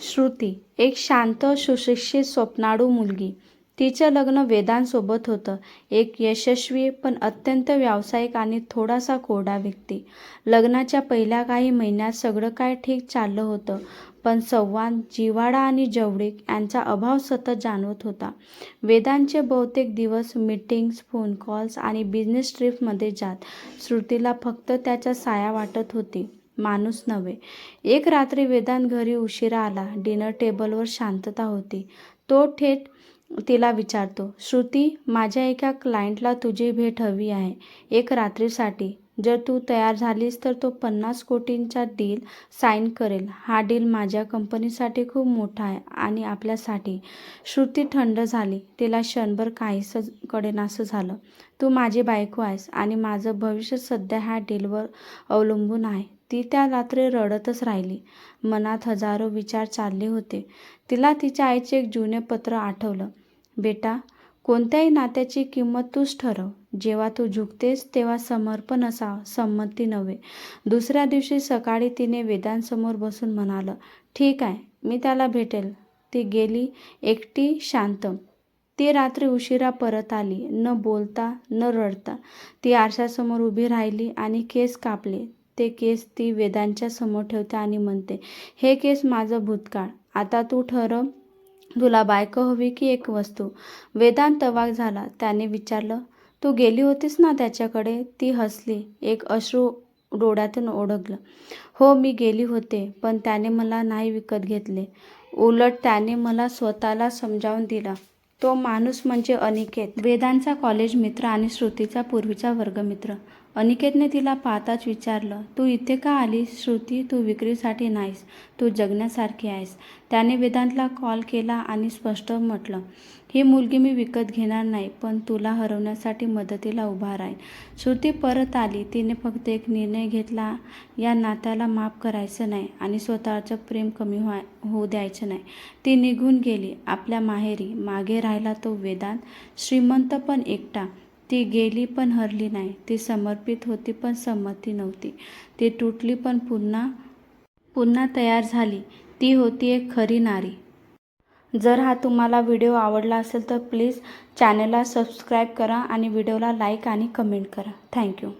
श्रुती एक शांत सुशिक्षित स्वप्नाळू मुलगी. तिचं लग्न वेदांसोबत होतं. एक यशस्वी पण अत्यंत व्यावसायिक आणि थोडासा कोरडा व्यक्ती. लग्नाच्या पहिल्या काही महिन्यात सगळं काय ठीक चाललं होतं पण संवाद जिव्हाळा आणि जवळीक यांचा अभाव सतत जाणवत होता. वेदांचे बहुतेक दिवस मीटिंग्स फोन कॉल्स आणि बिझनेस ट्रिपमध्ये जात. श्रुतीला फक्त त्याच्या साया वाटत होती. माणूस नव्हे. एक रात्री वेदांत घरी उशिरा आला. डिनर टेबलवर शांतता होती. तो थेट तिला विचारतो श्रुती माझ्या एका क्लायंटला तुझी भेट हवी आहे. एक रात्रीसाठी. जर तू तयार झालीस तर तो पन्नास कोटींचा डील साईन करेल. हा डील माझ्या कंपनीसाठी खूप मोठा आहे आणि आपल्यासाठी. श्रुती थंड झाली. तिला क्षणभर काहीसं कडेनासं झालं. तू माझी बायको आहेस आणि माझं भविष्य सध्या ह्या डीलवर अवलंबून आहे. ती त्या रात्री रडतच राहिली. मनात हजारो विचार चालले होते. तिला तिच्या आईचे एक जुने पत्र आठवलं. बेटा कोणत्याही नात्याची किंमत तूच ठरव. जेव्हा तू झुकतेस तेव्हा समर्पण असावं संमती नव्हे. दुसऱ्या दिवशी सकाळी तिने वेदांसमोर बसून म्हणालं ठीक आहे मी त्याला भेटेल. ती गेली एकटी शांत. ती रात्री उशिरा परत आली. न बोलता न रडता. ती आरशासमोर उभी राहिली आणि केस कापले. ते केस ती वेदांच्या समोर ठेवते आणि म्हणते हे केस माझं भूतकाळ. आता तू ठरव. तुला बायको हवी की एक वस्तू? वेदांत तवाक झाला. त्याने विचारलं तू गेली होतीस ना त्याच्याकडे? ती हसली. एक अश्रू डोळ्यातून ओढगलं. हो मी गेली होते पण त्याने मला नाही विकत घेतले. उलट त्याने मला स्वतःला समजावून दिला. तो माणूस म्हणजे अनिकेत. वेदांचा कॉलेज मित्र आणि श्रुतीचा पूर्वीचा वर्गमित्र. अनिकेतने तिला पाहताच विचारलं तू इथे का आलीस श्रुती? तू विक्रीसाठी नाहीस. तू जगण्यासारखी आहेस. त्याने वेदांतला कॉल केला आणि स्पष्ट म्हटलं ही मुलगी मी विकत घेणार नाही पण तुला हरवण्यासाठी मदतीला उभा राहील श्रुती परत आली. तिने फक्त एक निर्णय घेतला या नात्याला माफ करायचं नाही आणि स्वतःचं प्रेम कमी व्हाय होऊ द्यायचं नाही. ती निघून गेली. आपल्या माहेरी मागे राहिला तो वेदांत श्रीमंत पण एकटा. ती गेली पण हरली नाही. ती समर्पित होती पण संमती नव्हती. ती तुटली पण पुन्हा पुन्हा तयार झाली. ती होती एक खरी नारी. जर हा तुम्हाला व्हिडिओ आवडला असेल तर प्लीज चॅनलला सबस्क्राईब करा आणि व्हिडिओला लाईक आणि कमेंट करा. थँक्यू.